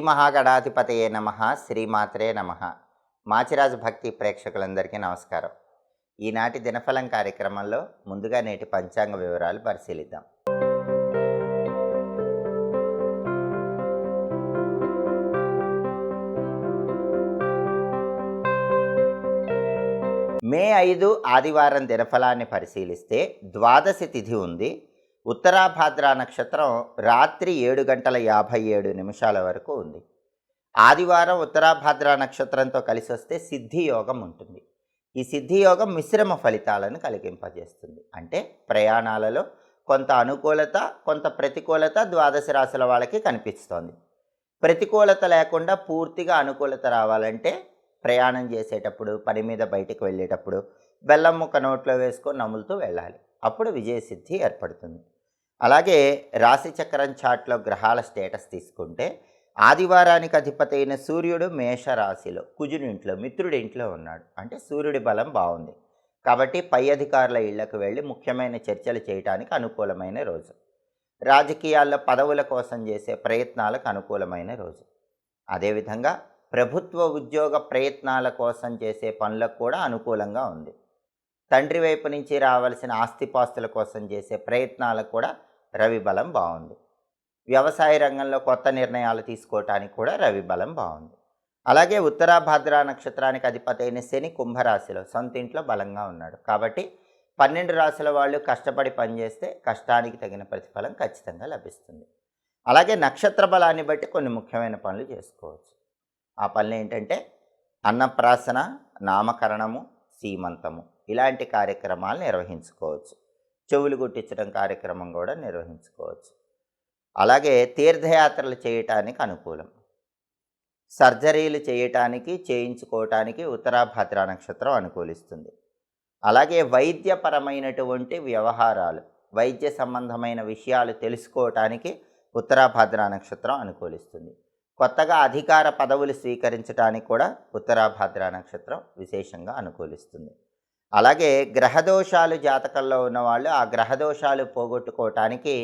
మహాగణాధిపతయే నమ శ్రీమాత్రే నమ. మాచిరాజు భక్తి ప్రేక్షకులందరికీ నమస్కారం. ఈనాటి దినఫలం కార్యక్రమంలో ముందుగా నేటి పంచాంగ వివరాలు పరిశీలిద్దాం. మే ఐదు ఆదివారం దినఫలాన్ని పరిశీలిస్తే ద్వాదశి తిథి ఉంది. ఉత్తరాభాద్ర నక్షత్రం రాత్రి ఏడు గంటల యాభై ఏడు నిమిషాల వరకు ఉంది. ఆదివారం ఉత్తరాభాద్ర నక్షత్రంతో కలిసి వస్తే సిద్ధి యోగం ఉంటుంది. ఈ సిద్ధి యోగం మిశ్రమ ఫలితాలను కలిగింపజేస్తుంది. అంటే ప్రయాణాలలో కొంత అనుకూలత కొంత ప్రతికూలత ద్వాదశ రాశుల వాళ్ళకి కనిపిస్తోంది. ప్రతికూలత లేకుండా పూర్తిగా అనుకూలత రావాలంటే ప్రయాణం చేసేటప్పుడు పని మీద బయటికి వెళ్ళేటప్పుడు బెల్లం ముక్క నోట్లో వేసుకొని నములుతూ వెళ్ళాలి. అప్పుడు విజయసిద్ధి ఏర్పడుతుంది. అలాగే రాశిచక్రం చాట్లో గ్రహాల స్టేటస్ తీసుకుంటే ఆదివారానికి అధిపతి అయిన సూర్యుడు మేషరాశిలో కుజుని ఇంట్లో ఉన్నాడు. అంటే సూర్యుడి బలం బాగుంది. కాబట్టి పై అధికారుల ఇళ్ళకు వెళ్ళి ముఖ్యమైన చర్చలు చేయడానికి అనుకూలమైన రోజు. రాజకీయాల్లో పదవుల కోసం చేసే ప్రయత్నాలకు అనుకూలమైన రోజు. అదేవిధంగా ప్రభుత్వ ఉద్యోగ ప్రయత్నాల కోసం చేసే పనులకు కూడా అనుకూలంగా ఉంది. తండ్రి వైపు నుంచి రావాల్సిన ఆస్తిపాస్తుల కోసం చేసే ప్రయత్నాలకు కూడా రవి బలం బాగుంది వ్యవసాయ రంగంలో కొత్త నిర్ణయాలు తీసుకోవటానికి కూడా రవి బలం బాగుంది అలాగే ఉత్తరాభాద్ర నక్షత్రానికి అధిపతి అయిన శని కుంభరాశిలో సొంత ఇంట్లో బలంగా ఉన్నాడు. కాబట్టి పన్నెండు రాశుల వాళ్ళు కష్టపడి పనిచేస్తే కష్టానికి తగిన ప్రతిఫలం ఖచ్చితంగా లభిస్తుంది. అలాగే నక్షత్ర బలాన్ని బట్టి కొన్ని ముఖ్యమైన పనులు చేసుకోవచ్చు. ఆ పనులు ఏంటంటే అన్నప్రాసన నామకరణము సీమంతము ఇలాంటి కార్యక్రమాలు నిర్వహించుకోవచ్చు. చెవులు గుట్టించడం కార్యక్రమం కూడా నిర్వహించుకోవచ్చు. అలాగే తీర్థయాత్రలు చేయటానికి అనుకూలం. సర్జరీలు చేయటానికి చేయించుకోవటానికి ఉత్తరాభద్ర నక్షత్రం అనుకూలిస్తుంది. అలాగే వైద్యపరమైనటువంటి వ్యవహారాలు వైద్య సంబంధమైన విషయాలు తెలుసుకోవటానికి ఉత్తరాభద్ర నక్షత్రం అనుకూలిస్తుంది. కొత్తగా అధికార పదవులు స్వీకరించడానికి కూడా ఉత్తరాభద్ర నక్షత్రం విశేషంగా అనుకూలిస్తుంది. అలాగే గ్రహదోషాలు జాతకంలో ఉన్నవాళ్ళు ఆ గ్రహదోషాలు పోగొట్టుకోవటానికి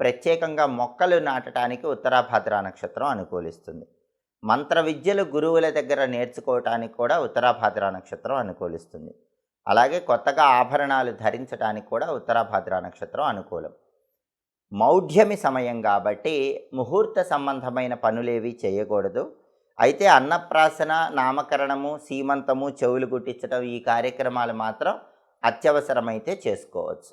ప్రత్యేకంగా మొక్కలు నాటడానికి ఉత్తరాభద్ర నక్షత్రం అనుకూలిస్తుంది. మంత్ర విద్యలు గురువుల దగ్గర నేర్చుకోవటానికి కూడా ఉత్తరాభద్ర నక్షత్రం అనుకూలిస్తుంది. అలాగే కొత్తగా ఆభరణాలు ధరించడానికి కూడా ఉత్తరాభద్ర నక్షత్రం అనుకూలం. మౌఢ్యమి సమయం కాబట్టి ముహూర్త సంబంధమైన పనులేవి చేయకూడదు. అయితే అన్నప్రాసన నామకరణము సీమంతము చెవులు గుట్టించడం ఈ కార్యక్రమాలు మాత్రం అత్యవసరమైతే చేసుకోవచ్చు.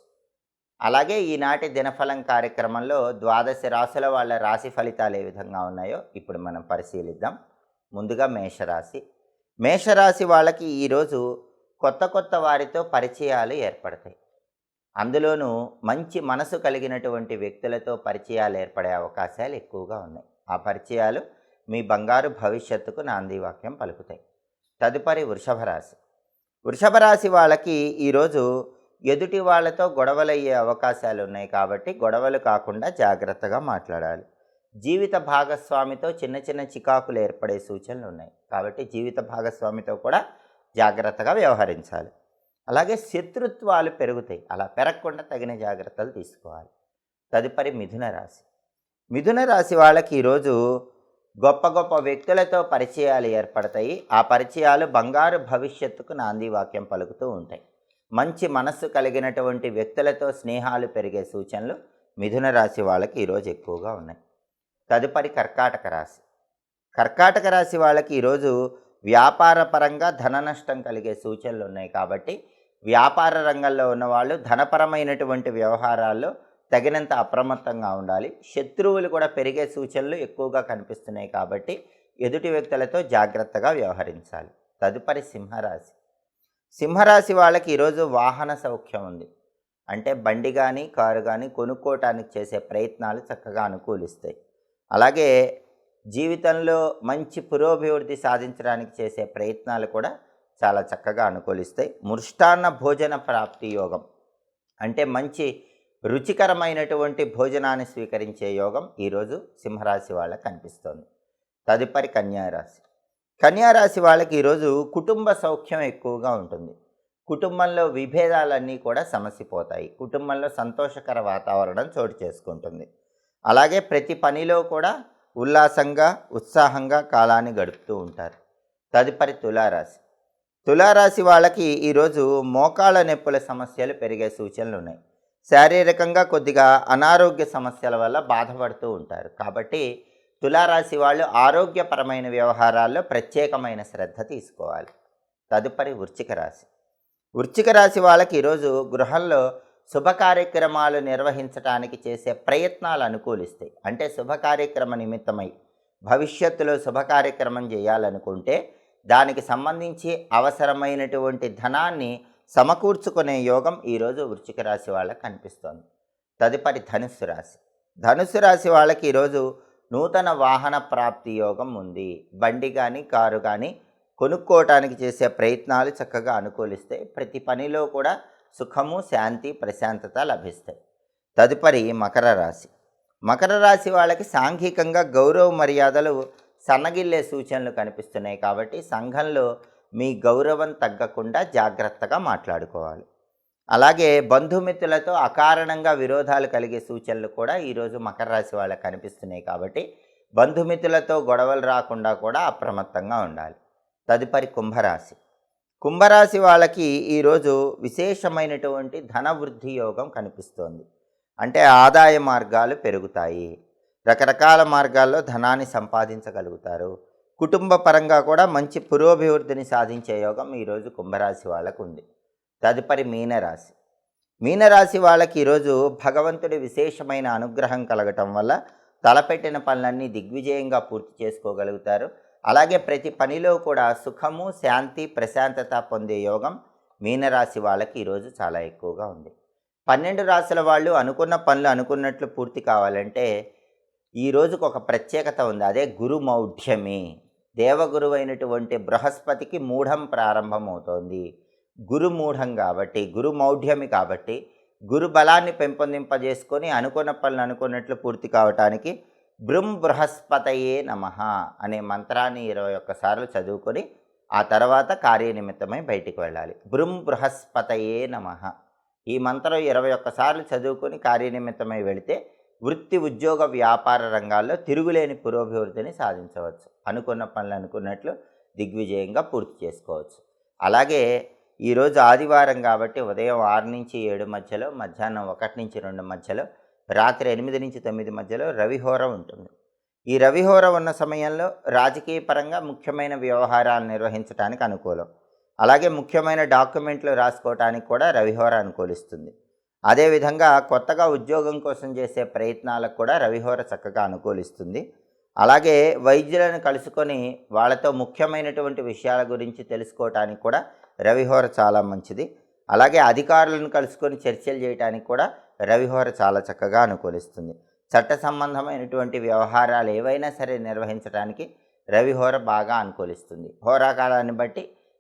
అలాగే ఈనాటి దినఫలం కార్యక్రమంలో ద్వాదశ రాశుల వాళ్ళ రాశి ఫలితాలు ఏ విధంగా ఉన్నాయో ఇప్పుడు మనం పరిశీలిద్దాం. ముందుగా మేషరాశి. మేషరాశి వాళ్ళకి ఈరోజు కొత్త కొత్త వారితో పరిచయాలు ఏర్పడతాయి. అందులోనూ మంచి మనసు కలిగినటువంటి వ్యక్తులతో పరిచయాలు ఏర్పడే అవకాశాలు ఎక్కువగా ఉన్నాయి. ఆ పరిచయాలు మీ బంగారు భవిష్యత్తుకు నాంది వాక్యం పలుకుతాయి. తదుపరి వృషభ రాశి. వృషభ రాశి వాళ్ళకి ఈరోజు ఎదుటి వాళ్ళతో గొడవలయ్యే అవకాశాలు ఉన్నాయి కాబట్టి గొడవలు కాకుండా జాగ్రత్తగా మాట్లాడాలి. జీవిత భాగస్వామితో చిన్న చిన్న చికాకులు ఏర్పడే సూచనలు ఉన్నాయి కాబట్టి జీవిత భాగస్వామితో కూడా జాగ్రత్తగా వ్యవహరించాలి. అలాగే శత్రుత్వాలు పెరుగుతాయి. అలా పెరగకుండా తగిన జాగ్రత్తలు తీసుకోవాలి. తదుపరి మిథున రాశి. మిథున రాశి వాళ్ళకి ఈరోజు గొప్ప గొప్ప వ్యక్తులతో పరిచయాలు ఏర్పడతాయి. ఆ పరిచయాలు బంగారు భవిష్యత్తుకు నాంది వాక్యం పలుకుతూ ఉంటాయి. మంచి మనస్సు కలిగినటువంటి వ్యక్తులతో స్నేహాలు పెరిగే సూచనలు మిథున రాశి వాళ్ళకి ఈరోజు ఎక్కువగా ఉన్నాయి. తదుపరి కర్కాటక రాశి. కర్కాటక రాశి వాళ్ళకి ఈరోజు వ్యాపార పరంగా ధన నష్టం కలిగే సూచనలు ఉన్నాయి కాబట్టి వ్యాపార రంగంలో ఉన్నవాళ్ళు ధనపరమైనటువంటి వ్యవహారాల్లో తగినంత అప్రమత్తంగా ఉండాలి. శత్రువులు కూడా పెరిగే సూచనలు ఎక్కువగా కనిపిస్తున్నాయి కాబట్టి ఎదుటి వ్యక్తులతో జాగ్రత్తగా వ్యవహరించాలి. తదుపరి సింహరాశి. సింహరాశి వాళ్ళకి ఈరోజు వాహన సౌఖ్యం ఉంది. అంటే బండి కానీ కారు కానీ కొనుక్కోవటానికి చేసే ప్రయత్నాలు చక్కగా అనుకూలిస్తాయి. అలాగే జీవితంలో మంచి పురోభివృద్ధి సాధించడానికి చేసే ప్రయత్నాలు కూడా చాలా చక్కగా అనుకూలిస్తాయి. మృష్టాన్న భోజన ప్రాప్తి యోగం. అంటే మంచి రుచికరమైనటువంటి భోజనాన్ని స్వీకరించే యోగం ఈరోజు సింహరాశి వాళ్ళకి కనిపిస్తోంది. తదుపరి కన్యారాశి. కన్యారాశి వాళ్ళకి ఈరోజు కుటుంబ సౌఖ్యం ఎక్కువగా ఉంటుంది. కుటుంబంలో విభేదాలన్నీ కూడా సమసిపోతాయి. కుటుంబంలో సంతోషకర వాతావరణం చోటు చేసుకుంటుంది. అలాగే ప్రతి పనిలో కూడా ఉల్లాసంగా ఉత్సాహంగా కాలాన్ని గడుపుతూ ఉంటారు. తదుపరి తులారాశి. తులారాశి వాళ్ళకి ఈరోజు మోకాళ్ళ నొప్పుల సమస్యలు పెరిగే సూచనలు ఉన్నాయి శారీరకంగా కొద్దిగా అనారోగ్య సమస్యల వల్ల బాధపడుతూ ఉంటారు. కాబట్టి తులారాశి వాళ్ళు ఆరోగ్యపరమైన వ్యవహారాల్లో ప్రత్యేకమైన శ్రద్ధ తీసుకోవాలి. తదుపరి వృచ్చిక రాశి. వృచ్చిక రాశి వాళ్ళకి ఈరోజు గృహంలో శుభ కార్యక్రమాలు నిర్వహించడానికి చేసే ప్రయత్నాలు అనుకూలిస్తాయి. అంటే శుభ కార్యక్రమ నిమిత్తమై భవిష్యత్తులో శుభ కార్యక్రమం చేయాలనుకుంటే దానికి సంబంధించి అవసరమైనటువంటి ధనాన్ని సమకూర్చుకునే యోగం ఈరోజు వృశ్చిక రాశి వాళ్ళకి కనిపిస్తోంది. తదుపరి ధనుస్సు రాశి. ధనుస్సు రాశి వాళ్ళకి ఈరోజు నూతన వాహన ప్రాప్తి యోగం ఉంది. బండి కానీ కారు కానీ కొనుక్కోవటానికి చేసే ప్రయత్నాలు చక్కగా అనుకూలిస్తాయి. ప్రతి పనిలో కూడా సుఖము శాంతి ప్రశాంతత లభిస్తాయి. తదుపరి మకర రాశి. మకర రాశి వాళ్ళకి సాంఘికంగా గౌరవ మర్యాదలు సన్నగిల్లే సూచనలు కనిపిస్తున్నాయి కాబట్టి సంఘంలో మీ గౌరవం తగ్గకుండా జాగ్రత్తగా మాట్లాడుకోవాలి. అలాగే బంధుమిత్రులతో అకారణంగా విరోధాలు కలిగే సూచనలు కూడా ఈరోజు మకర రాశి వాళ్ళకి కనిపిస్తున్నాయి కాబట్టి బంధుమిత్రులతో గొడవలు రాకుండా కూడా అప్రమత్తంగా ఉండాలి. తదుపరి కుంభరాశి. కుంభరాశి వాళ్ళకి ఈరోజు విశేషమైనటువంటి ధన వృద్ధి యోగం కనిపిస్తోంది. అంటే ఆదాయ మార్గాలు పెరుగుతాయి. రకరకాల మార్గాల్లో ధనాన్ని సంపాదించగలుగుతారు. కుటుంబ పరంగా కూడా మంచి పురోభివృద్ధిని సాధించే యోగం ఈరోజు కుంభరాశి వాళ్ళకు ఉంది తదుపరి మీనరాశి. మీనరాశి వాళ్ళకి ఈరోజు భగవంతుడి విశేషమైన అనుగ్రహం కలగటం వల్ల తలపెట్టిన పనులన్నీ దిగ్విజయంగా పూర్తి చేసుకోగలుగుతారు. అలాగే ప్రతి పనిలో కూడా సుఖము శాంతి ప్రశాంతత పొందే యోగం మీనరాశి వాళ్ళకి ఈరోజు చాలా ఎక్కువగా ఉంది. పన్నెండు రాశుల వాళ్ళు అనుకున్న పనులు అనుకున్నట్లు పూర్తి కావాలంటే ఈ రోజుకు ఒక ప్రత్యేకత ఉంది. అదే గురు దేవగురువైనటువంటి అయినటువంటి బృహస్పతికి మూఢం ప్రారంభమవుతోంది. గురు మూఢం కాబట్టి గురు మౌఢ్యమి కాబట్టి గురు బలాన్ని పెంపొందింపజేసుకొని అనుకున్న పనులు అనుకున్నట్లు పూర్తి కావటానికి బృం బృహస్పతయే నమ అనే మంత్రాన్ని ఇరవై ఒక్కసార్లు చదువుకొని ఆ తర్వాత కార్యనిమిత్తమై బయటికి వెళ్ళాలి. బృం బృహస్పతయే నమ ఈ మంత్రం ఇరవై ఒక్కసార్లు చదువుకొని కార్యనిమిత్తమై వెళితే వృత్తి ఉద్యోగ వ్యాపార రంగాల్లో తిరుగులేని పురోభివృద్ధిని సాధించవచ్చు. అనుకున్న పనులు అనుకున్నట్లు దిగ్విజయంగా పూర్తి చేసుకోవచ్చు. అలాగే ఈరోజు ఆదివారం కాబట్టి ఉదయం ఆరు నుంచి ఏడు మధ్యలో మధ్యాహ్నం ఒకటి నుంచి రెండు మధ్యలో రాత్రి ఎనిమిది నుంచి తొమ్మిది మధ్యలో రవిహోర ఉంటుంది. ఈ రవిహోర ఉన్న సమయంలో రాజకీయ పరంగా ముఖ్యమైన వ్యవహారాలు నిర్వహించడానికి అనుకూలం. అలాగే ముఖ్యమైన డాక్యుమెంట్లు రాసుకోవటానికి కూడా రవిహోర అనుకూలిస్తుంది. అదేవిధంగా కొత్తగా ఉద్యోగం కోసం చేసే ప్రయత్నాలకు కూడా రవిహోర చక్కగా అనుకూలిస్తుంది. అలాగే వైద్యులను కలుసుకొని వాళ్ళతో ముఖ్యమైనటువంటి విషయాల గురించి తెలుసుకోవటానికి కూడా రవిహోర చాలా మంచిది. అలాగే అధికారులను కలుసుకొని చర్చలు చేయడానికి కూడా రవిహోర చాలా చక్కగా అనుకూలిస్తుంది. చట్ట సంబంధమైనటువంటి వ్యవహారాలు ఏవైనా సరే నిర్వహించడానికి రవిహోర బాగా అనుకూలిస్తుంది. హోరాకాలాన్ని బట్టి